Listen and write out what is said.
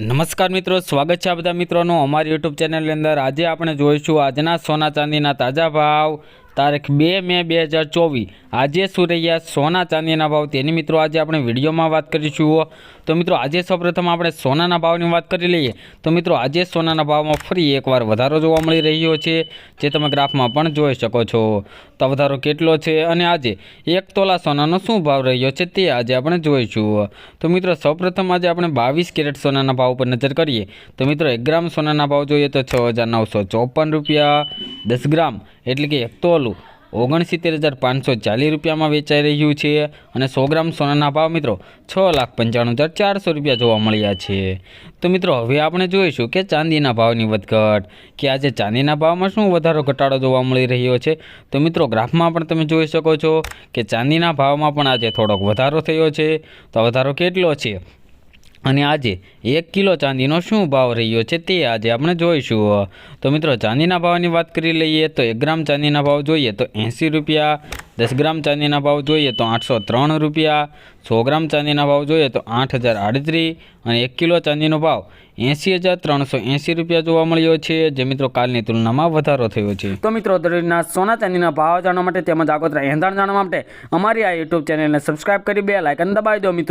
નમસ્કાર મિત્રો, સ્વાગત છે આ બધા મિત્રોનું અમારી યુટ્યુબ ચેનલની અંદર. આજે આપણે જોઈશું આજના સોના ચાંદીના તાજા ભાવ તારીખ બે મે બે હજાર ચોવીસ. આજે શું રહ્યા સોના ચાંદીના ભાવ? તેની મિત્રો આજે આપણે વિડીયોમાં વાત કરીશું તો મિત્રો, આજે સૌપ્રથમ આપણે સોનાના ભાવની વાત કરી લઈએ. તો મિત્રો, આજે સોનાના ભાવમાં ફરી એકવાર વધારો જોવા મળી રહ્યો છે, જે તમે ગ્રાફમાં પણ જોઈ શકો છો. તો વધારો કેટલો છે અને આજે એક તોલા સોનાનો શું ભાવ રહ્યો છે તે આજે આપણે જોઈશું તો મિત્રો, સૌપ્રથમ આજે આપણે બાવીસ કેરેટ સોનાના ભાવ પર નજર કરીએ. તો મિત્રો, એક ગ્રામ સોનાના ભાવ જોઈએ તો છ રૂપિયા. દસ ગ્રામ એટલે કે એક તોલું. ઓગણસિત્તેર હજાર પાંચસો ચાલીસ રૂપિયામાં વેચાઈ રહ્યું છે અને સો ગ્રામ સોનાના ભાવ મિત્રો છ લાખ પંચાણું હજાર ચારસો રૂપિયા જોવા મળ્યા છે. તો મિત્રો, હવે આપણે જોઈશું કે ચાંદીના ભાવની વધઘટ કે આજે ચાંદીના ભાવમાં શું વધારો ઘટાડો જોવા મળી રહ્યો છે. તો મિત્રો, ગ્રાફમાં પણ તમે જોઈ શકો છો કે ચાંદીના ભાવમાં પણ આજે થોડોક વધારો થયો છે. તો વધારો કેટલો છે? અને આજે એક કિલો ચાંદીનો શું ભાવ રહ્યો છે તે આજે આપણે જોઈશું. તો મિત્રો, ચાંદીના ભાવની વાત કરી લઈએ તો એક ગ્રામ ચાંદીના ભાવ જોઈએ તો એંસી રૂપિયા, દસ ગ્રામ ચાંદીના ભાવ જોઈએ તો આઠસો ત્રણ રૂપિયા, સો ગ્રામ ચાંદીના ભાવ જોઈએ તો આઠ હજાર આડત્રીસ અને એક કિલો ચાંદીનો ભાવ એંસી હજાર ત્રણસો એંસી રૂપિયા જોવા મળ્યો છે, જે મિત્રો કાલની તુલનામાં વધારો થયો છે. તો મિત્રો, દરરોજના સોના ચાંદીના ભાવ જાણવા માટે તેમજ આગોતરા એંધાણ જાણવા માટે અમારી આ યુટ્યુબ ચેનલને સબસ્ક્રાઈબ કરી બે લાઇકન દબાવી દો મિત્રો.